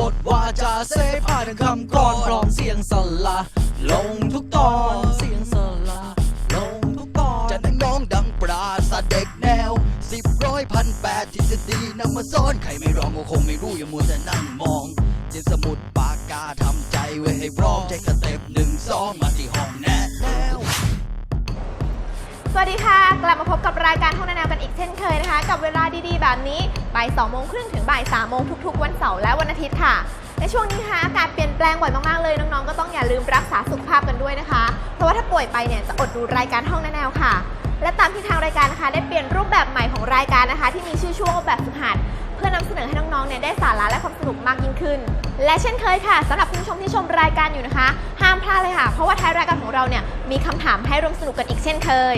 บทวาจาเสพาถึงคำกรพร้อมเสียงสละลงทุกตอนเสียงสละลงทุกตอนจะนังน้องดังปราศาสเด็กแนวสิบร้อยพันแปดทฤษฎีนำมาซ่อนใครไม่ร้องก็คงไม่รู้อย่ามัวแต่นั่งมองเย็นสมุดปากกาทำใจไว้ให้พร้อมใช้สเต็ปหนึ่งสองมาที่ห้องแนะแนว สวัสดีค่ะ กลับมาพบกับรายการห้องนานากันอีกเช่นเคยนะคะ กับเวลาดีๆ แบบนี้บ่าย2โมงครึ่งถึงบ่าย3โมงทุกๆ วันเสาร์และวันอาทิตย์ค่ะ ในช่วงนี้นะคะอากาศเปลี่ยนแปลงบ่อยมากๆเลยน้องๆก็ต้องอย่าลืมรักษาสุขภาพกันด้วยนะคะ เพราะว่าถ้าป่วยไปเนี่ยจะอดดูรายการห้องนานวค่ะ และตามที่ทางรายการนะคะ ได้เปลี่ยนรูปแบบใหม่ของรายการนะคะ ที่มีชื่อช่วงแบบฝึกหัดเพื่อนำเสนอ นุกมากยิ่งขึ้น และเช่นเคยค่ะสำหรับคุณผู้ชมที่ชมรายการอยู่นะคะ ห้ามพลาดเลยค่ะ เพราะว่าท้ายรายการของเราเนี่ยมีคำถามให้ร่วมสนุกกันอีกเช่นเคย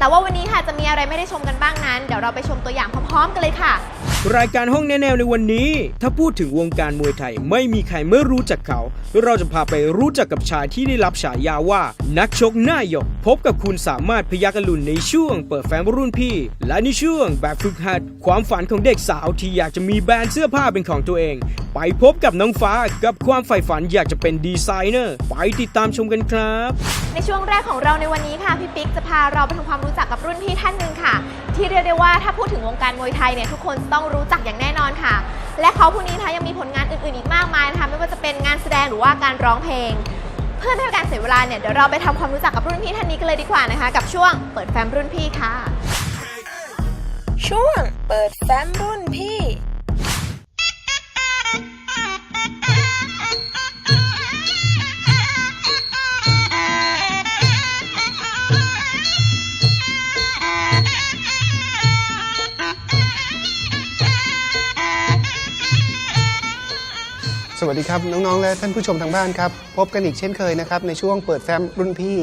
แต่ว่าวันนี้ค่ะจะมีอะไรไม่ได้ชมกันบ้างนั้น เดี๋ยวเราไปชมตัวอย่างพร้อมๆกันเลยค่ะ รายการห้องแนแนวในวันนี้ ถ้าพูดถึงวงการมวยไทยไม่มีใครไม่รู้จักเขา เราจะพาไปรู้จักกับชายที่ได้รับฉายาว่า นักชกหน้าหยก พบกับคุณสามารถพยักลุนในช่วงเปิดแฟ้มรุ่นพี่ และในช่วงแบบฝึกหัด ความฝันของเด็กสาวที่อยากจะมีแบรนด์เสื้อผ้าเป็นของตัวเอง ไปพบกับน้องฟ้ากับความใฝ่ฝันอยากจะเป็นดีไซเนอร์ไปติดตามชมกันครับ ในช่วงแรกของเราในวันนี้ค่ะพี่ปิ๊กจะพาเราไปทำความรู้จักกับรุ่นพี่ท่านหนึ่งค่ะ ที่เรียกได้ว่าถ้าพูดถึงวงการมวยไทยเนี่ยทุกคนต้องรู้จักอย่างแน่นอนค่ะ และเขาผู้นี้นะคะยังมีผลงานอื่นๆอีกมากมายนะคะไม่ว่าจะเป็นงานแสดงหรือว่าการร้องเพลง เพื่อไม่ให้การเสียเวลาเนี่ยเดี๋ยวเราไปทำความรู้จักกับรุ่นพี่ท่านนี้กันเลยดีกว่านะคะ กับช่วงเปิดแฟ้มรุ่นพี่ค่ะ ช่วงเปิดแฟ้มรุ่นพี่ สวัสดีครับ น้องๆ และท่านผู้ชมทางบ้านครับ พบกันอีกเช่นเคยนะครับในช่วงเปิดแฟ้มรุ่นพี่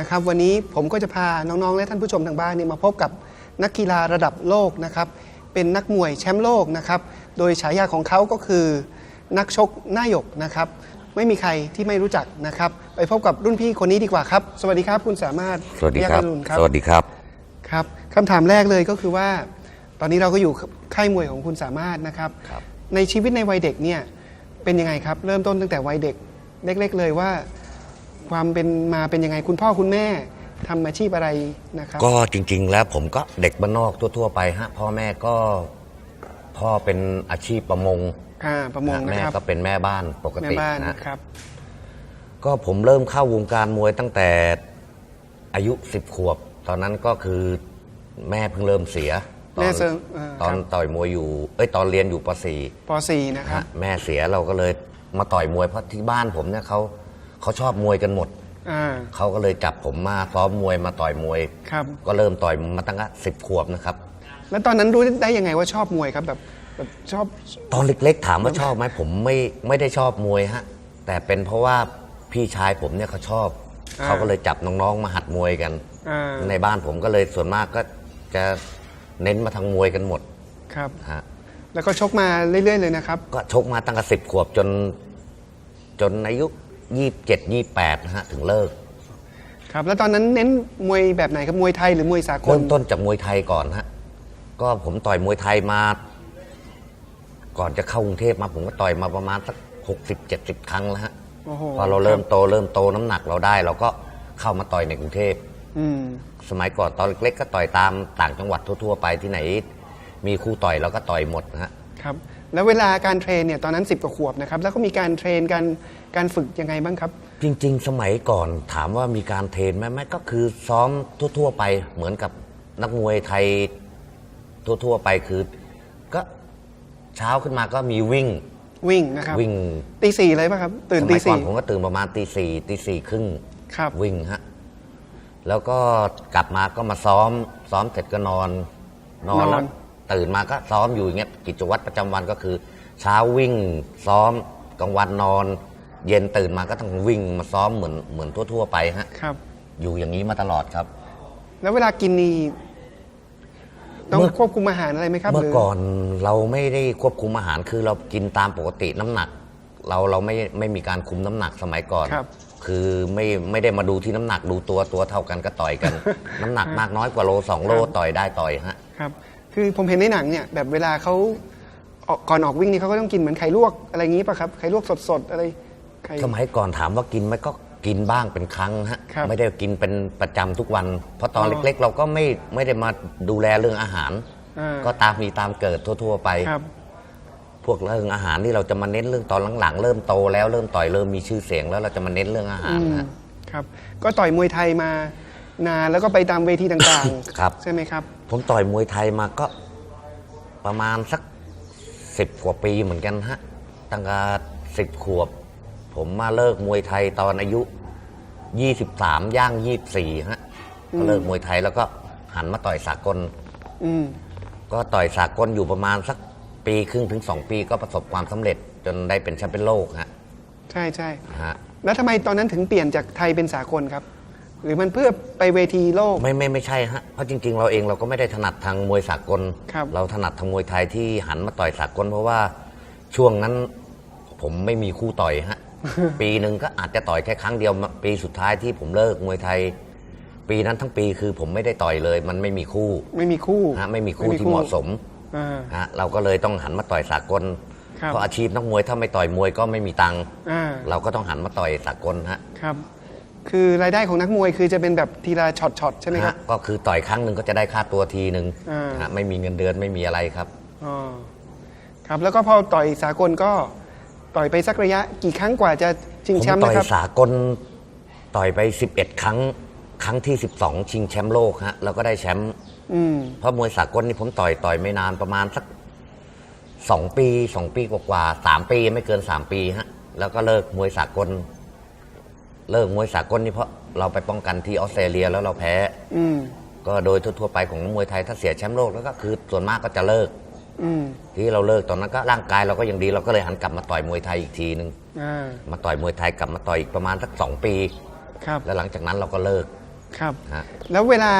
นะครับวันนี้ผมก็จะพาน้องๆ และท่านผู้ชมทางบ้านเนี่ยมาพบกับนักกีฬาระดับโลกนะครับเป็นนักมวยแชมป์โลกนะครับโดยฉายาของเขาก็คือ นักชกหน้าหยกนะครับไม่มีใครที่ไม่รู้จักนะครับไปพบกับรุ่นพี่คนนี้ดีกว่าครับ สวัสดีครับคุณสามารถสวัสดีครับยากรุณสวัสดีครับครับคำถามแรกเลยก็คือว่า ตอนนี้เราก็อยู่ค่ายมวยของคุณสามารถนะครับครับในชีวิตในวัยเด็กเนี่ย เป็นยังไงครับ เริ่มต้นตั้งแต่วัยเด็กเล็ก ๆ เลยว่า ความเป็นมาเป็นยังไงคุณพ่อคุณแม่ทำอาชีพอะไรนะครับก็จริง ๆ แล้วผมก็เด็กบ้านนอกทั่ว ๆ ไปฮะพ่อแม่ก็พ่อเป็นอาชีพประมงอ่าประมงฮะนะแม่ครับก็เป็นแม่บ้านปกแม่ติบ้านนะ ครับ ก็ผมเริ่มเข้าวงการมวยตั้งแต่อายุสิบขวบ ตอนนั้นก็คือแม่เพิ่งเริ่มเสีย ตอแม่นเซิงเอ่อตอนครับต่อยมวยอยู่ เอ้ยตอนเรียนอยู่ป .4 ป .4 นะครับฮะแม่เสียเราก็เลยมาต่อยมวยเพราะที่บ้านผมเนี่ยเขาเขาชอบมวยกันหมด อ่า เขาก็เลยจับผมมาซ้อมมวยมาต่อยมวย ครับ ก็เริ่มต่อยมาตั้งแต่สิบขวบนะครับ แล้วตอนนั้นรู้ได้ยังไงว่าชอบมวยครับแบบแบบชอบ ตอนเล็กๆถามว่าชอบไหมผมไม่ไม่ได้ชอบมวยฮะ แต่เป็นเพราะว่าพี่ชายผมเนี่ยเขาชอบ อ่าเขาก็เลยจับน้องๆมาหัดมวยกัน อ่า ในบ้านผมก็เลยส่วนมากก็จะ เน้นมาทางมวยกันหมดครับฮะแล้วก็ชกมาเรื่อย ๆ เลยนะครับ ก็ชกมาตั้งแต่สิบขวบจน จนอายุยี่เจ็ดยี่แปดนะฮะถึงเลิกครับ แล้วตอนนั้นเน้นมวยแบบไหนครับมวยไทยหรือมวยสากลเริ่มต้นจากมวยไทยก่อนฮะก็ผมต่อยมวยไทยมา ก่อนจะเข้ากรุงเทพมาผมก็ต่อยมาประมาณสักหกสิบเจ็ดสิบครั้งแล้วฮะโอ้โหพอเราเริ่มโตเริ่มโตน้ำหนักเราได้ เราก็เข้ามาต่อยในกรุงเทพอืม สมัยก่อนตอนเล็กๆก็ต่อยตามต่างจังหวัดทั่วๆไปที่ไหน มีคู่ต่อยเราก็ต่อยหมดนะฮะครับแล้วเวลาการเทรนเนี่ยตอนนั้น 10กว่าขวบนะครับแล้วก็มีการเทรนการการฝึกยังไงบ้างครับ จริง ๆ สมัยก่อนถามว่ามีการเทรนไหมไหมก็คือซ้อมทั่ว ๆ ไปเหมือนกับนักมวยไทยทั่ว ๆ ไปคือก็เช้าขึ้นมาก็มีวิ่งวิ่งนะครับวิ่งตีสี่เลยป่ะครับ ตื่นสตีมัยก่อสี่นผมก็ตื่นประมาณตีสี่ตีสี่ครึ่งครับวิ่งฮะ แล้วก็กลับมาก็มาซ้อม ซ้อมเสร็จก็นอนนอน แล้วตื่นมาก็ซ้อมอยู่อย่างเงี้ยกิจวัตรประจำวันก็คือ เช้าวิ่ง ซ้อมกลางวันนอน เย็นตื่นมาก็ต้องวิ่งมาซ้อมเหมือนเหมือนทั่ว ๆ ไปฮะ ครับ อยู่อย่างนี้มาตลอดครับ แล้วเวลากินนี่ต้องเมื่อ ควบคุมอาหารอะไรไหมครับเมื่หอรืก่อนเราไม่ได้ควบคุมอาหารคือเรากินตามปกติน้ำหนัก เราเราไม่ไม่มีการคุมน้ำหนักสมัยก่อน ครับ คือไม่ไม่ได้มาดูที่น้ำหนักดูตัวตัวเท่ากันก็ต่อยกัน น้ำหนักมากน้อยกว่าโลสองโลครับต่อยได้ต่อยฮะ ครับ คือผมเห็นในหนังเนี่ยแบบเวลาเขาออกก่อนออกวิ่งนี่เขาก็ต้องกินเหมือนไข่ลวกอะไรอย่างนี้ป่ะครับไข่ลวกสดๆอะไรไข่ สมัยก่อนถามว่ากินไหมก็กินบ้างเป็นครั้งฮะครับไม่ได้กินเป็นประจำทุกวัน เพราะตอนอ๋อเล็กๆ เราก็ไม่ไม่ได้มาดูแลเรื่องอาหาร อ่าก็ตามมีตามเกิดทั่ว ๆ ไป ครับพ วกเรื่องอาหารนี่เราจะมาเน้นเรื่องตอนหลังๆ เริ่มโตแล้วเริ่มต่อยเริ่มมีชื่อเสียงแล้วเราจะมาเน้นเรื่องอาหารอืมฮะครับ ก็ต่อยมวยไทยมานานแล้วก็ไปตามเวทีต่างๆครับใช่ไหมครับ ผมต่อยมวยไทยมาก็ประมาณสักสิบกว่าปีเหมือนกันฮะ ตั้งแต่สิบขวบ ผมมาเลิกมวยไทยตอนอายุยี่สิบสามย่างยี่สี่ฮะก็เลิกมวยไทยแล้วก็หันมาต่อยสากล อืมก็ต่อยสากลอยู่ประมาณสัก ปีครึ่งถึงสองปีก็ประสบความสำเร็จจนได้เป็นแชมป์เป็นโลกฮะใช่ใช่ฮะแล้วทำไมตอนนั้นถึงเปลี่ยนจากไทยเป็นสากลครับ หรือมันเพื่อไปเวทีโลก ไม่ไม่ไม่ใช่ฮะเพราะจริง ๆ เราเองเราก็ไม่ได้ถนัดทางมวยสากล ครับ เราถนัดทางมวยไทยที่หันมาต่อยสากล เพราะว่าช่วงนั้นผมไม่มีคู่ต่อยฮะ ปีหนึ่งก็อาจจะต่อยแค่ครั้งเดียวปีสุดท้ายที่ผมเลิกมวยไทย ปีนั้นทั้งปีคือผมไม่ได้ต่อยเลย มันไม่มีคู่ไม่มีคู่ฮะไม่มีคู่ที่เหมาะสม อ่า ฮะเราก็เลยต้องหันมาต่อยสากล ครับ เพราะอาชีพนักมวยถ้าไม่ต่อยมวยก็ไม่มีตังค์อ่า เราก็ต้องหันมาต่อยสากลฮะครับ คือรายได้ของนักมวยคือจะเป็นแบบทีละช็อตช็อตๆใช่ไหมครับ ฮะก็คือต่อยครั้งหนึ่งก็จะได้ค่าตัวทีหนึ่งอ่า ฮะไม่มีเงินเดือนไม่มีอะไรครับ อ๋อ ครับ แล้วก็พอต่อยสากลก็ต่อยไปสักระยะกี่ครั้งกว่าจะชิงผมแชมป์ต่อนะยครับ สากลต่อยไป 11 ครั้ง ครั้งที่ 12 ชิงแชมป์โลกฮะแล้วก็ได้แชมป์ อืม เพราะมวยสากลนี่ผมต่อยต่อยไม่นานประมาณสักสองปีสองปีกว่าๆสามปีไม่เกินสามปีฮะ แล้วก็เลิกมวยสากล เลิกมวยสากลนี่เพราะเราไปป้องกันที่ออสเตรเลียแล้วเราแพ้ อืม ก็โดยทั่วๆไปของนักมวยไทยถ้าเสียแชมป์โลกแล้วก็คือส่วนมากก็จะเลิก อืม ที่เราเลิกตอนนั้นก็ร่างกายเราก็ยังดีเราก็เลยหันกลับมาต่อยมวยไทยอีกทีนึงอ่า มาต่อยมวยไทยกลับมาต่อยอีกประมาณสักสองปี ครับ แล้วหลังจากนั้นเราก็เลิกครับ ฮะ แล้วเวลา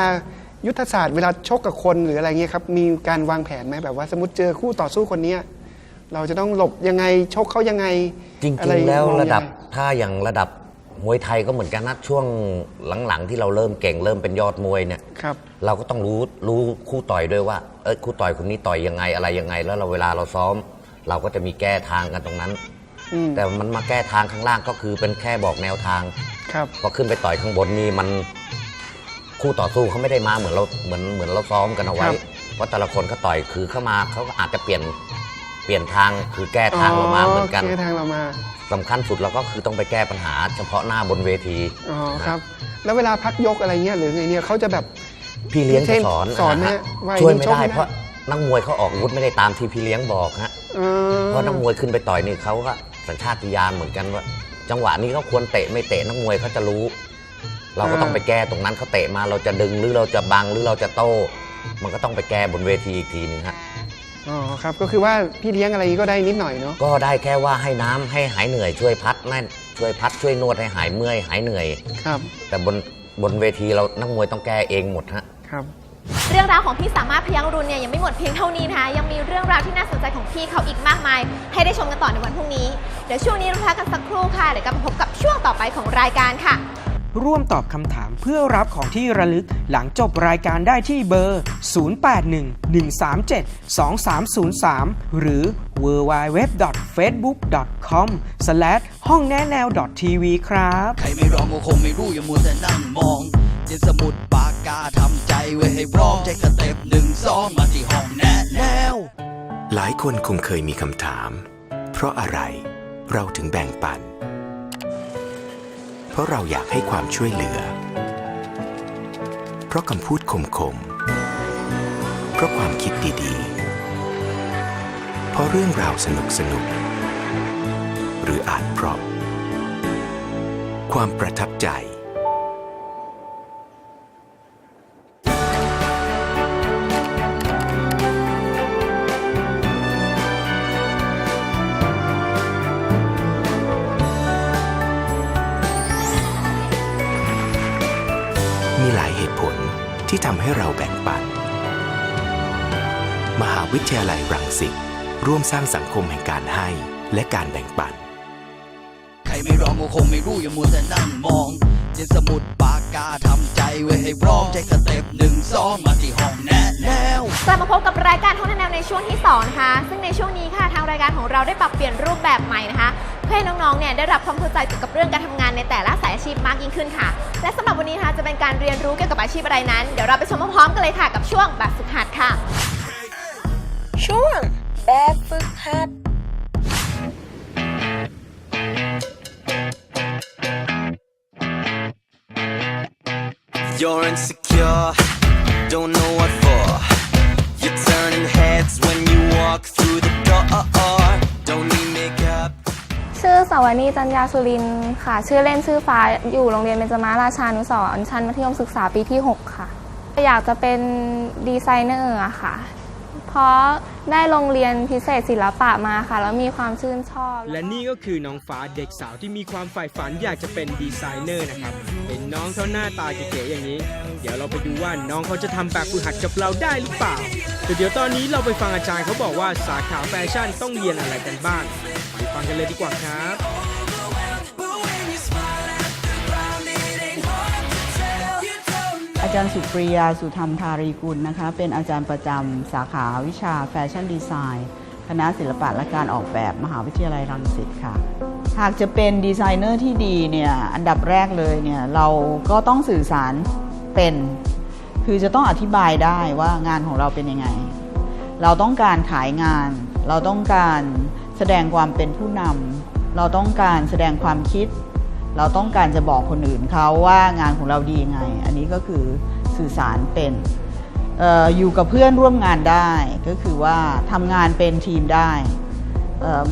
ยุทธศาสตร์เวลาชกกับคนหรืออะไรเงี้ยครับมีการวางแผนไหมแบบว่าสมมติเจอคู่ต่อสู้คนเนี้ยเราจะต้องหลบยังไงชกเขายังไงจริอะไรงๆ แล้วมองยังไงระดับถ้าอย่างระดับมวยไทยก็เหมือนกันนะช่วงหลังๆ ที่เราเริ่มเก่งเริ่มเป็นยอดมวยเนี่ยครับเราก็ต้องรู้รู้คู่ต่อยด้วยว่าเอ้ยคู่ต่อยคนนี้ต่อยยังไงอะไรยังไง แล้วเราเวลาเราซ้อม เราก็จะมีแก้ทางกันตรงนั้นอืมแต่มันมาแก้ทางข้างล่างก็คือเป็นแค่บอกแนวทางครับพอขึ้นไปต่อยข้างบนนี่มัน คู่ต่อสู้เขาไม่ได้มาเหมือนเราเหมือนเหมือนเราซ้อมกันเอาไว้ ครับเพราะแต่ละคนเขาต่อยคือเข้ามาเขาก็อาจจะเปลี่ยนเปลี่ยนทางคือแก้ทางเรามาเหมือนกันแก้ทางเรามา สำคัญสุดเราก็คือต้องไปแก้ปัญหา เฉพาะหน้าบนเวทีอ๋อครับ แล้วเวลาพักยกอะไรเงี้ยหรือไงเนี่ยเขาจะแบบ พี่เลี้ยงจะสอนสอนไหมฮะฮะว่าช่วยอย่างนี้ไม่ชกได้ไม่ได้ เพราะนักมวยเขาออกอาวุธไม่ได้ตามที่พี่เลี้ยงบอกฮะ เออเพราะนักมวยขึ้นไปต่อยนี่เขาก็สัญชาตญาณเหมือนกันว่า จังหวะนี้เขาควรเตะไม่เตะนักมวยเขาจะรู้ เราก็ต้องไปแก้ตรงนั้นเขาเตะมาเราจะดึงหรือเราจะบังหรือเราจะโต้ มันก็ต้องไปแก้บนเวทีอีกทีหนึงฮะอ๋อครับก็คือว่าพี่เลี้ยงอะไรก็ได้นิดหน่อยเนาะก็ได้แค่ว่าให้น้ำให้หายเหนื่อยช่วยพัดนั่นช่วยพัดช่วยนวดให้หายเมื่อยหายเหนื่อย ครับแต่บนบนเวทีเรานักมวยต้องแก้เองหมดฮะ ครับ เรื่องราวของพี่สามารถพยักรุณเนี่ยยังไม่หมดเพียงเท่านี้นะคะ ยังมีเรื่องราวที่น่าสนใจของพี่เขาอีกมากมาย ให้ได้ชมกันต่อในวันพรุ่งนี้ เดี๋ยวช่วงนี้เราพักกันสักครู่ค่ะเดี๋ยวกลับมาพบกับช่วงต่อไปของรายการค่ะ ร่วมตอบคำถามเพื่อรับของที่ระลึกหลังจบรายการได้ที่เบอร์ 0811372303 หรือ www.facebook.com ห้องแนะแนว .tv ครับ ใครไม่ร้องก็คงไม่รู้อย่ามัวแต่นั่งมองเย็นสมุดปากกาทำใจไว้ให้พร้อมใช้สเต็ปหนึ่งสองมาที่ห้องแนะแนว หลายคนคงเคยมีคำถาม เพราะอะไรเราถึงแบ่งปันเพ ราะเราอยากให้ความช่วยเหลือ เพราะคำพูดคมๆ เพราะความคิดดีๆ เพราะเรื่องราวสนุกสนุก หรืออาจเพราะ ความประทับใจ ที่ทำให้เราแบ่งปัน มหาวิทยาลัยรังสิตร่วมสร้างสังคมแห่งการให้และการแบ่งปัน ใครไม่ร้องก็คงไม่รู้อย่ามัวแต่นั่งมองเย็นสมุดปากกาทำใจไว้ให้พร้อมใจสเต็ปหนึ่งสองมาที่ห้องแนะแนว กลับมาพบกับรายการท่องแนวในช่วงที่2นะคะซึ่งในช่วงนี้ค่ะทางรายการของเราได้ปรับเปลี่ยนรูปแบบใหม่นะคะเพื่อ ให้น้องๆเนี่ยได้รับความเข้าใจเกี่ยวกับเรื่องการทำงานในแต่ละสายอาชีพมากยิ่งขึ้นค่ะ และสำหรับวันนี้นะคะจะเป็นการเรียนรู้เกี่ยวกับอาชีพอะไรนั้น เดี๋ยวเราไปชมพร้อมๆกันเลยค่ะกับช่วงแบบฝึกหัดค่ะ ช่วงแบบฝึกหัด You're insecure, don't know what for. You're turning heads when you walk through the door. ชื่อสวนีจันยาสุรินทร์ค่ะ ชื่อเล่นชื่อฟ้าอยู่โรงเรียนเบญจมาราชานุสรณ์ชั้นมัธยมศึกษาปีที่ 6 ค่ะ อยากจะเป็นดีไซเนอร์ค่ะ เพราะได้โรงเรียนพิเศษศิลปะมาค่ะ แล้วมีความชื่นชอบ และนี่ก็คือน้องฟ้าเด็กสาวที่มีความใฝ่ฝันอยากจะเป็นดีไซเนอร์นะครับ เห็นน้องเขาหน้าตาเก๋ๆอย่างนี้ เดี๋ยวเราไปดูว่าน้องเขาจะทำแบบฝึกหัดกับเราได้หรือเปล่าแต่เดี๋ยวตอนนี้เราไปฟังอาจารย์เขาบอกว่าสาขาแฟชั่นต้องเรียนอะไรกันบ้าง ฟังกันเลยดีกว่าครับอาจารย์สุปริยาสุธรรมธารีกุลนะคะ เป็นอาจารย์ประจำสาขาวิชาแฟชั่นดีไซน์คณะศิลปะและการออกแบบมหาวิทยาลัยรังสิตค่ะ หากจะเป็นดีไซเนอร์ที่ดีเนี่ยอันดับแรกเลยเนี่ยเราก็ต้องสื่อสารเป็น คือจะต้องอธิบายได้ว่างานของเราเป็นยังไง เราต้องการขายงาน เราต้องการ แสดงความเป็นผู้นำเราต้องการแสดงความคิด เราต้องการจะบอกคนอื่นเขาว่างานของเราดียังไง อันนี้ก็คือสื่อสารเป็นอออยู่กับเพื่อนร่วมงานได้ ก็คือว่าทำงานเป็นทีมได้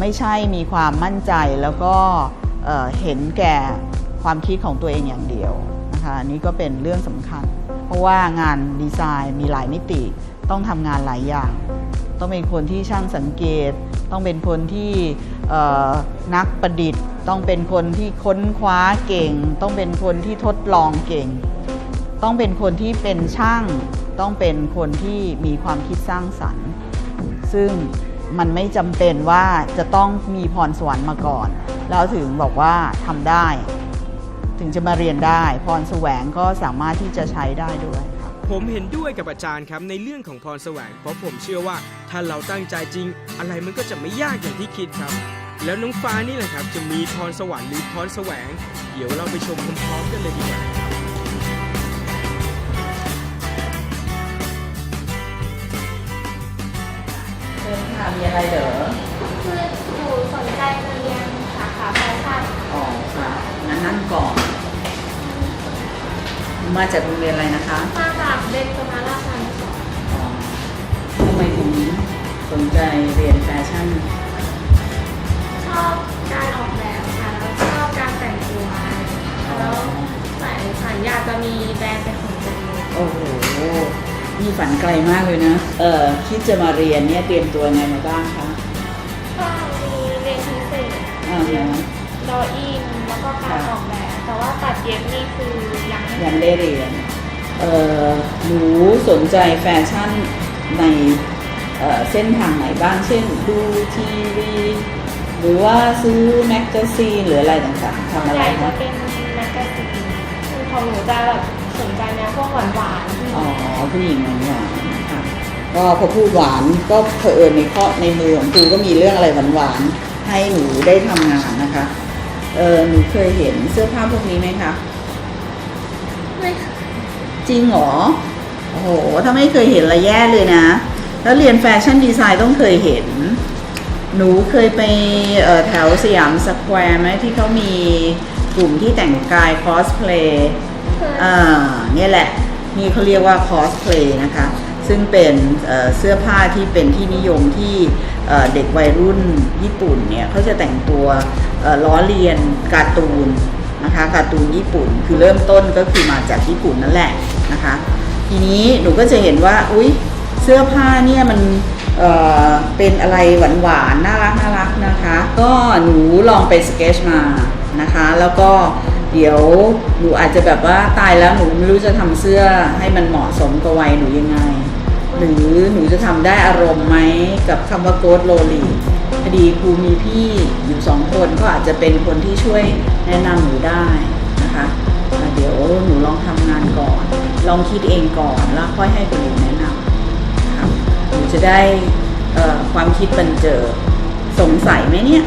ไม่ใช่มีความมั่นใจแล้วก็เอ่อเห็นแก่ความคิดของตัวเองอย่างเดียวนะคะอันนี้ก็เป็นเรื่องสำคัญ เพราะว่างานดีไซน์มีหลายมิติต้องทำงานหลายอย่าง ต้องเป็นคนที่ช่างสังเกต ต้องเป็นคนที่นักประดิษฐ์ ต้องเป็นคนที่ค้นคว้าเก่ง ต้องเป็นคนที่ทดลองเก่ง ต้องเป็นคนที่เป็นช่าง ต้องเป็นคนที่มีความคิดสร้างสรรค์ ซึ่งมันไม่จำเป็นว่าจะต้องมีพรสวรรค์มาก่อน แล้วถึงบอกว่าทำได้ ถึงจะมาเรียนได้ พรแสวงก็สามารถที่จะใช้ได้ด้วย ผมเห็นด้วยกับอาจารย์ครับในเรื่องของพรแสวง เพราะผมเชื่อว่าถ้าเราตั้งใจจริง อะไรมันก็จะไม่ยากอย่างที่คิดครับ แล้วน้องฟ้านี่แหละครับ จะมีพรสวรรค์หรือพรแสวง เดี๋ยวเราไปชมพร้อมๆกันเลยดีกว่าเชิญค่ะมีอะไรเหรอคือหนูสนใจจะเรียนสาขาแฟชั่นอ๋อค่ะงั้นนั่งก่อน มาจากโรงเรียนอะไรนะคะมาจากเบญจมาราชานุสรณ์อ๋อทำไมถึงสนใจเรียนแฟชั่น ชอบการออกแบบค่ะ แล้วชอบการแต่งตัว แล้วใส่ฝันอยากจะมีแบรนด์เป็นของตัวเองโอ้โหมีฝันไกลมากเลยนะ เออคิดจะมาเรียนเนี่ยเตรียมตัวไงมาบ้างคะก็มีเรียนพิเศษอ่าฮะดออิงแล้วก็การออกแบบ แต่ว่าตัดเย็บนี่คือ ยังไม่ยังได้เรียนเออหนูสนใจแฟชั่นในเอ่อเส้นทางไหนบ้าง เช่นดูทีวีหรือว่าซื้อแมกกาซีนหรืออะไรต่างๆทำอะไรใหญ่จะคะเป็นแมกกาซีนคือของหนูจะแบบสนใจแนวพวกหวานๆที่อ๋อผู้หญิงหวานๆค่ะก็พอพูดหวานก็เผอิญในข้อในมือของครูก็มีเรื่องอะไรหวานๆให้หนูได้ทำงานนะคะเออหนูเคยเห็นเสื้อผ้าพวกนี้ไหมคะ ไม่ค่ะจริงเหรอ โอ้โห ถ้าไม่เคยเห็นละแย่เลยนะ แล้วเรียนแฟชั่นดีไซน์ต้องเคยเห็น หนูเคยไปเอ่อแถวสยามสแควร์ไหมที่เขามีกลุ่มที่แต่งกายคอสเพลย์อ่าเนี่ยแหละ นี่เขาเรียกว่าคอสเพลย์นะคะ ซึ่งเป็นเอ่อเสื้อผ้าที่เป็นที่นิยมที่เอ่อเด็กวัยรุ่นญี่ปุ่นเนี่ยเขาจะแต่งตัวเอ่อล้อเลียนการ์ตูน นะคะการ์ตูนญี่ปุ่นคือเริ่มต้นก็คือมาจากญี่ปุ่นนั่นแหละนะคะ ทีนี้หนูก็จะเห็นว่าอุ๊ยเสื้อผ้าเนี่ยมันเอ่อเป็นอะไรหวานๆน่ารักน่ารักนะคะ ก็หนูลองไปสเกจมานะคะ แล้วก็เดี๋ยวหนูอาจจะแบบว่าตายแล้วหนูไม่รู้จะทำเสื้อให้มันเหมาะสมกับวัยหนูยังไง หรือหนูจะทำได้อารมณ์ไหมกับคำว่าโกดโลลี อดีครูมีพี่อยู่สองคนก็อาจจะเป็นคนที่ช่วยแนะนำหนูได้นะคะเดี๋ยวหนูลองทำงานก่อน ลองคิดเองก่อนแล้วค่อยให้คนอื่นแนะนำครับหนูจะได้ความคิดบันเจิดสงสัยไหมเนี่ย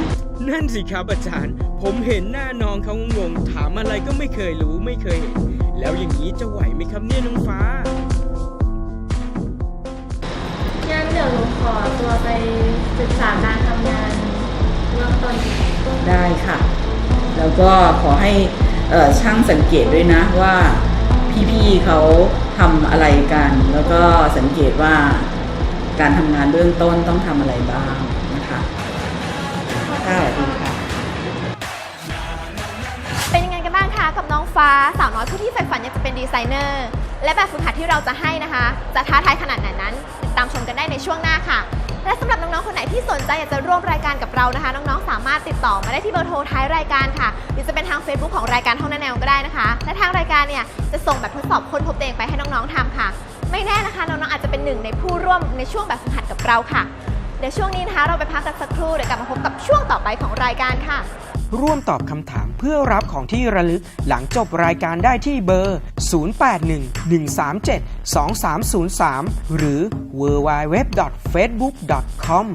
นั่นสิครับอาจารย์ ผมเห็นหน้าน้องเขางงถามอะไรก็ไม่เคยรู้ไม่เคยเห็น แล้วอย่างนี้จะไหวไหมครับเนี่ยน้องฟ้า ดี๋ยวหนูขอตัวไปศึกษาการทำงานเบื้องต้นได้ค่ะ แล้วก็ขอให้เอ่อช่างสังเกตด้วยนะว่าพี่ๆเขาทำอะไรกัน แล้วก็สังเกตว่าการทำงานเบื้องต้นต้องทำอะไรบ้างนะคะค่ะสวัสดีค่ะ เป็นยังไงกันบ้างคะกับน้องฟ้าสาวน้อยผู้ที่ใฝ่ฝันอยากจะเป็นดีไซเนอร์ และแบบฝึกหัดที่เราจะให้นะคะ จะท้าทายขนาดไหนนั้น ตามชมกันได้ในช่วงหน้าค่ะ และสำหรับน้องๆ คนไหนที่สนใจอยากจะร่วมรายการกับเรานะคะ น้องๆ สามารถติดต่อมาได้ที่เบอร์โทรท้ายรายการค่ะ หรือจะเป็นทาง Facebook ของรายการห้องแนวก็ได้นะคะ และทางรายการเนี่ยจะส่งแบบทดสอบค้นพบตัวเองไปให้น้องๆทำค่ะ ไม่แน่นะคะน้องๆอาจจะเป็นหนึ่งในผู้ร่วมในช่วงแบบฝึกหัดกับเราค่ะ เดี๋ยวช่วงนี้นะคะเราไปพักกันสักครู่เดี๋ยวกลับมาพบกับช่วงต่อไปของรายการค่ะ ร่วมตอบคำถามเพื่อรับของที่ระลึกหลังจบรายการได้ที่เบอร์ 0811372303 หรือ www.facebook.com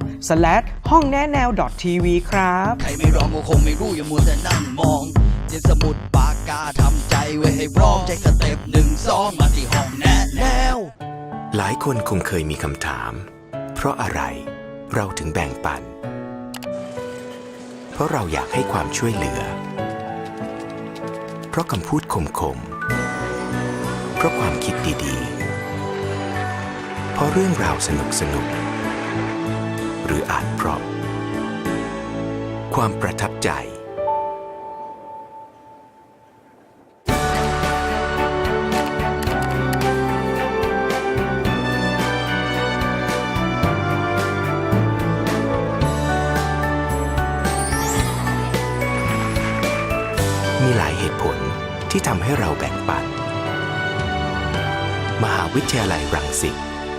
ห้องแนะแนว .tv ครับ ใครไม่ร้องก็คงไม่รู้อย่ามัวแต่นั่งมองเจ็นสมุดปากกาทำใจไว้ให้พร้อมใจสเต็ปหนึ่งสองมาที่ห้องแนะแนว หลายคนคงเคยมีคำถาม เพราะอะไรเราถึงแบ่งปัน เพราะเราอยากให้ความช่วยเหลือ เพราะคำพูดคมๆ เพราะความคิดดีๆ เพราะเรื่องราวสนุกๆหรืออาจเพราะ ความประทับใจ มีหลายเหตุผลที่ทำให้เราแบ่งปัน มหาวิทยาลัยรังสิต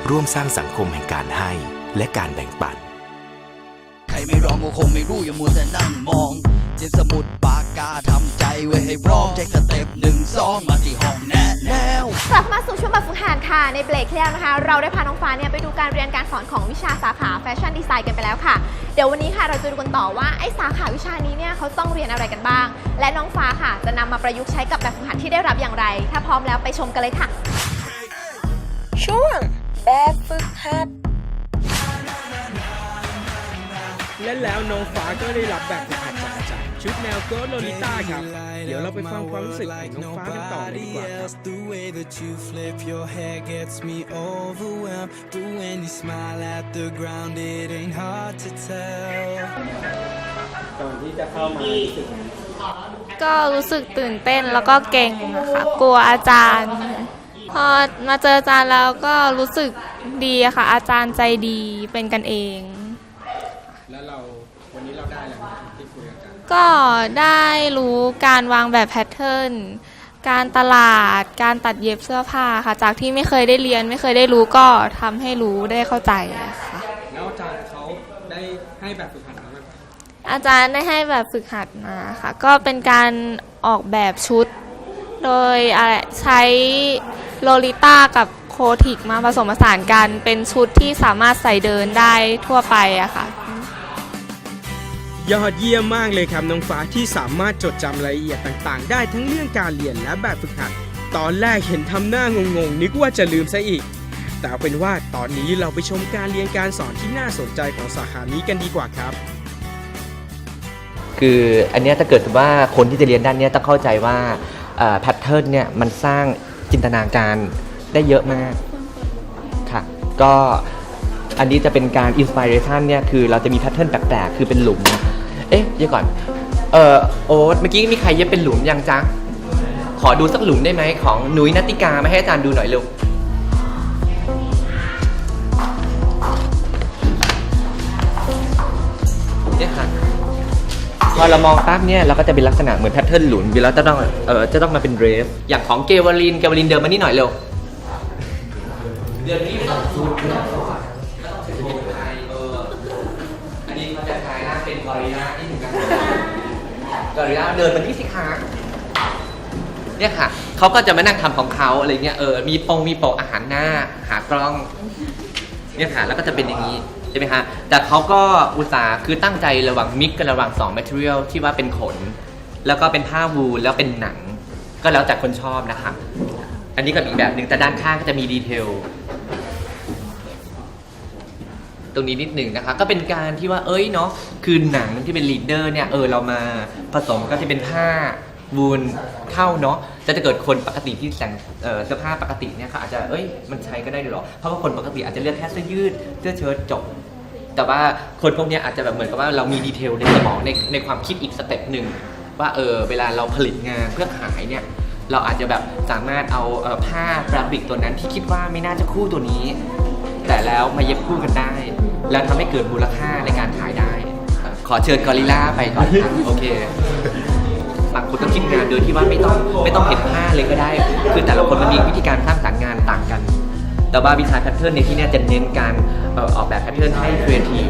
ร่วมสร้างสังคมแห่งการให้และการแบ่งปัน ใครไม่ร้องก็คงไม่รู้อย่ามัวแต่นั่งมอง เจ็นสมุดปากกาทำใจไว้ให้พร้อมใจสเต็ปหนึ่งสองมาที่ห้องแน่แน กลับมาสู่ช่วงแบบฝึกหัดค่ะ ในเบรกที่แล้วนะคะ เราได้พาน้องฟ้าเนี่ยไปดูการเรียนการสอนของวิชาสาขาแฟชั่นดีไซน์กันไปแล้วค่ะ เดี๋ยววันนี้ค่ะเราจะดูกันต่อว่าไอ้สาขาวิชานี้เนี่ยเขาต้องเรียนอะไรกันบ้าง และน้องฟ้าค่ะ จะนำมาประยุกต์ใช้กับแบบฝึกหัดที่ได้รับอย่างไร ถ้าพร้อมแล้วไปชมกันเลยค่ะ ช่วงแบบฝึกหัดและแล้วน้องฟ้าก็ได้รับแบบฝึกหัดจากอาจารย์ ชุดแนวโกโลลิต้าครับ เดี๋ยวเราไปฟังความรู้สึกของน้องฟ้ากันต่อเลยดีกว่าครับ The way that you flip your hair gets me overwhelmed. But when you smile at the ground, it ain't hard to tell. ก็รู้สึกตื่นเต้นแล้วก็เก่งนะคะกลัวอาจารย์ พอมาเจออาจารย์แล้วก็รู้สึกดีอะค่ะ อาจารย์ใจดีเป็นกันเอง แล้วเราวันนี้เราได้อะไรบ้างที่คุย กับอาจารย์ก็ได้รู้การวางแบบแพทเทิร์น การตลาด การตัดเย็บเสื้อผ้าค่ะ จากที่ไม่เคยได้เรียนไม่เคยได้รู้ก็ทำให้รู้ได้เข้าใจอะค่ะ แล้วอาจารย์เขาได้ให้แบบฝึกหัดมาไหมอาจารย์ได้ให้แบบฝึกหัดมาค่ะ ก็เป็นการออกแบบชุด โดยอะไรใช้โลลิต้ากับโคทิกมาผสมผสานกัน เป็นชุดที่สามารถใส่เดินได้ทั่วไปอะค่ะ ยอดเยี่ยมมากเลยครับน้องฟ้าที่สามารถจดจำรายละเอียดต่างๆ ได้ทั้งเรื่องการเรียนและแบบฝึกหัด ตอนแรกเห็นทำหน้างงๆ นึกว่าจะลืมซะอีก แต่เอาเป็นว่าตอนนี้เราไปชมการเรียนการสอนที่น่าสนใจของสาขานี้กันดีกว่าครับ คืออันเนี้ยถ้าเกิดว่าคนที่จะเรียนด้านเนี้ยต้องเข้าใจว่าแพทเทิร์นเนี่ยมันสร้างจินตนาการได้เยอะมากค่ะก็อันนี้จะเป็นการอินสปิเรชันเนี่ยคือเราจะมีแพทเทิร์นแปลกๆ คือเป็นหลุม เอ๊ะเดี๋ยวก่อน เออโอ๊ตเมื่อกี้มีใครเย็บเป็นหลุมยังจ๊ะ ขอดูสักหลุมได้ไหมของหนุยนัตติกามาให้อาจารย์ดูหน่อยเร็วเนี่ยค่ะพอเรามองปั๊บเนี่ยเราก็จะเป็นลักษณะเหมือนแพทเทิร์นหลุนเวลาจะต้องเออจะต้องมาเป็นเรฟอย่างของเกวลินเกวลินเดินมานี่หน่อยเร็วเดือนนี้ไม่ต้องสูม่ อริล่าเดินมาที่สิคะเนี่ยค่ะเขาก็จะมานั่งทำของเขาอะไรเงี้ยเออมีปงมีโปะอาหารหน้า หากล้องเนี่ยค่ะแล้วก็จะเป็นอย่างนี้ใช่ไหมคะแต่เขาก็อุตส่าห์คือตั้งใจระหว่างมิกกันระหว่าง2 material ที่ว่าเป็นขน แล้วก็เป็นผ้าวูลแล้วเป็นหนัง ก็แล้วแต่คนชอบนะคะ อันนี้ก็อีกแบบหนึ่งแต่ด้านข้างก็จะมีดีเทล ตรงนี้นิดหนึ่งนะคะ ก็เป็นการที่ว่าเอ้ยเนาะคือหนังที่เป็นลีดเดอร์เนี่ยเออเรามาผสมก็จะเป็นผ้าวูลเข้าเนาะแต่ถ้าเกิดคนปกติที่แต่งเสื้อผ้าปกติเนี่ยเขาอาจจะเอ้ยมันใช้ก็ได้ด้วยเหรอเพราะว่าคนปกติอาจจะเลือกแค่เสื้อยืดเสื้อเชิ้ตจบแต่ว่าคนพวกนี้อาจจะแบบเหมือนกับว่าเรามีดีเทลในสมองในในความคิดอีกสเต็ปหนึ่งว่าเออเวลาเราผลิตงานเพื่อขายเนี่ยเราอาจจะแบบสามารถเอาเออผ้าฟาบริกตัวนั้นที่คิดว่าไม่น่าจะคู่ตัวนี้ แต่แล้วมาเย็บคู่กันได้ แล้วทำให้เกิดมูลค่าในการขายได้ ขอเชิญกอริลล่าไปก่อนค่ะโอเค บางคนก็คิดงานโดยที่ว่าไม่ต้องไม่ต้องเห็นผ้าเลยก็ได้ คือแต่ละคนมันมีวิธีการสร้างสรรค์งานต่างกัน แต่ว่าวิชาแพทเทิร์นในที่เนี้ยจะเน้นการเอ่อออกแบบแพทเทิร์นให้ครีเอทีฟ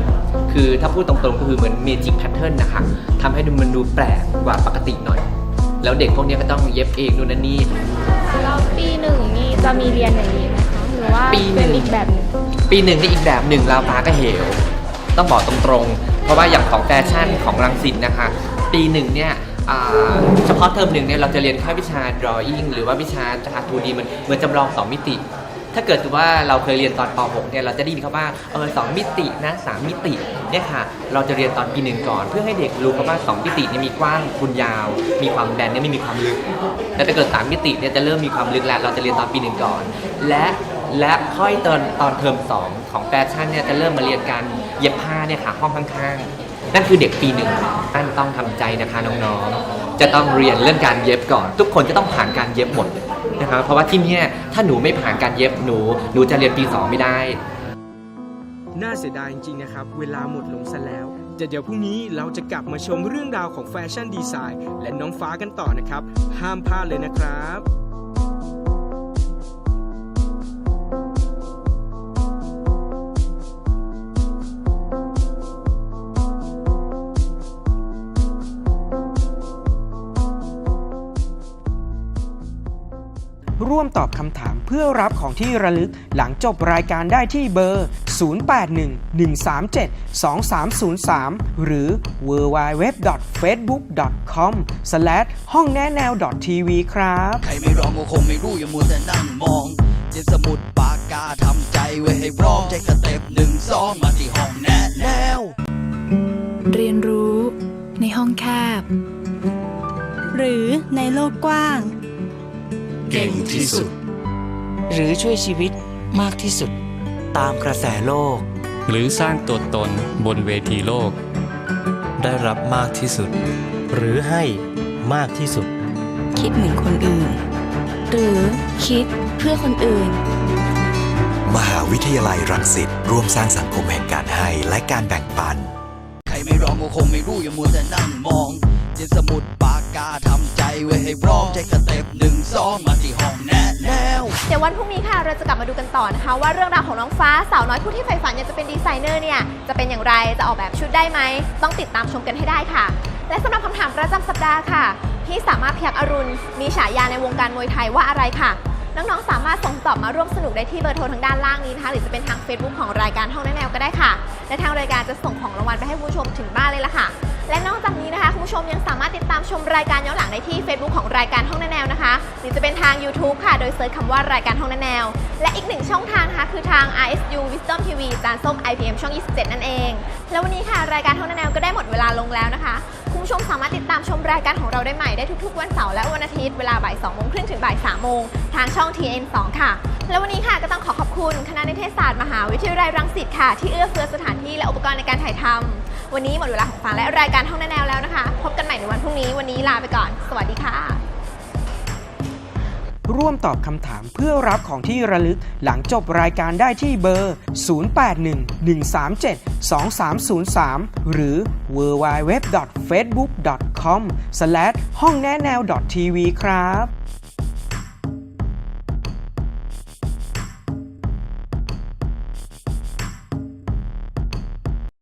คือถ้าพูดตรงๆ ก็คือเหมือนเมจิกแพทเทิร์นนะคะทำให้ดูมันดูแปลกกว่าปกติหน่อย แล้วเด็กพวกเนี้ยก็ต้องเย็บเองนู่นนั่นนี่ แล้วปีหนึ่งนี่จะมีเรียนอย่างนี้ไหมคะหรือว่าปีหนึ่เป็นงอีกแบบหนึ่ง ปีหนึ่งนี่อีกแบบหนึ่งลาวตาก็เหว ต้องบอกตรงๆ เพราะว่าอย่างของแฟชั่นของรังสิตนะคะ ปีหนึ่งเนี่ยเฉพาะเทอมหนึ่งเนี่ยเราจะเรียนแค่วิชา drawing หรือว่าวิชาจาทูดีมันเหมือนจำลอง2มิติ ถ้าเกิดว่าเราเคยเรียนตอนป .6 เนี่ยเราจะได้ยินเขาว่าเออสองมิตินะสามมิติเนี่ยค่ะเราจะเรียนตอนปีหนึ่งก่อน เพื่อให้เด็กรู้ครับว่า2มิติเนี่ยมีกว้างคูณยาว มีความแบนเนี่ยไม่มีความลึก แต่ถ้าเกิด3มิติเนี่ยจะเริ่มมีความลึกแล้วเราจะเรียนตอนปีหนึ่งก่อน และและค่อยตอนตอนเทอม2 ของแฟชั่นเนี่ยจะเริ่มมาเรียนการเย็บผ้าเนี่ยค่ะห้องข้างๆ นั่นคือเด็กปีหนึ่งท่านต้องทำใจนะคะน้องๆ จะต้องเรียนเรื่องการเย็บก่อน ทุกคนจะต้องผ่านการเย็บหมด นะครับเพราะว่าที่นี่ถ้าหนูไม่ผ่านการเย็บหนูหนูจะเรียนปีสองไม่ได้ น่าเสียดายจริงๆนะครับ เวลาหมดลงซะแล้วแต่เดี๋ยวพรุ่งนี้เราจะกลับมาชมเรื่องราวของแฟชั่นดีไซน์และน้องฟ้ากันต่อนะครับ ห้ามพลาดเลยนะครับ มตอบคำถามเพื่อรับของที่ระลึกหลังจบรายการได้ที่เบอร์ 0811372303 หรือ www.facebook.com ห้องแนะแนว .tv ครับ ใครไม่ร้องก็คงไม่รู้อย่ามัวแต่นั่งมองเจ็บสมุดปากกาทำใจไว้ให้พร้อมใจสเต็ปหนึ่งสองมาที่ห้องแนะแนว เรียนรู้ในห้องแคบ หรือในโลกกว้าง เก่งที่สุด หรือช่วยชีวิตมากที่สุด ตามกระแสโลก หรือสร้างตัวตนบนเวทีโลก ได้รับมากที่สุด หรือให้มากที่สุด คิดเหมือนคนอื่น หรือคิดเพื่อคนอื่น มหาวิทยาลัยรังสิตร่วมสร้างสังคมแห่งการให้และการแบ่งปัน ใครไม่ร้องก็คงไม่รู้อย่ามัวแต่นั่งมอง เจ็บสมุดปากกาทำใจไว้ให้พร้อมใจสเต็ปหนึ่งสองมาที่ห้องแนะแนวเดี๋ยววันพรุ่งนี้ค่ะเราจะกลับมาดูกันต่อนะคะ ว่าเรื่องราวของน้องฟ้าสาวน้อยผู้ที่ใฝ่ฝันอยากจะเป็นดีไซเนอร์เนี่ยจะเป็นอย่างไรจะออกแบบชุดได้ไหมต้องติดตามชมกันให้ได้ค่ะ และสำหรับคำถามประจำสัปดาห์ค่ะพี่สามารถพยักอรุณ มีฉายาในวงการมวยไทยว่าอะไรค่ะน้องๆ สามารถส่งตอบมาร่วมสนุกได้ที่เบอร์โทรทางด้านล่างนี้นะคะ หรือจะเป็นทาง Facebook ของรายการห้องแนแนวก็ได้ค่ะ และทางรายการจะส่งของรางวัลไปให้ผู้ชมถึงบ้านเลยล่ะค่ะ และนอกจากนี้นะคะคุณผู้ชมยังสามารถติดตามชมรายการย้อนหลังได้ที่ Facebook ของรายการห้องแนแนวนะคะ หรือจะเป็นทาง YouTube ค่ะ โดยเซิร์ชคำว่ารายการห้องแนแนว และอีกหนึ่งช่องทางนะคะคือทาง RSU Wisdom TV จานส้ม IPM ช่อง 27 นั่นเอง แล้ววันนี้ค่ะรายการห้องแนแนวก็ได้หมดเวลาลงแล้วนะคะคุณผู้ชมสามารถติดตามชมรายการของเราได้ใหม่ได้ทุกๆ วันเสาร์และวันอาทิตย์เวลาบ่าย2โมงครึ่งถึงบ่าย3โมงทางช่อง TN2 ค่ะ แล้ววันนี้ค่ะก็ต้องขอขอบคุณคณะนิเทศศาสตร์มหาวิทยาลัยรังสิตค่ะ ที่เอื้อเฟื้อสถานที่และอุปกรณ์ในการถ่ายทำวันนี้หมดเวลาของฟังและรายการห้องแนแนวแล้วนะคะ พบกันใหม่ในวันพรุ่งนี้ วันนี้ลาไปก่อน สวัสดีค่ะ ร่วมตอบคำถามเพื่อรับของที่ระลึกหลังจบรายการได้ที่เบอร์ 0811372303 หรือ www.facebook.com ห้องแนแนว .tv ครับ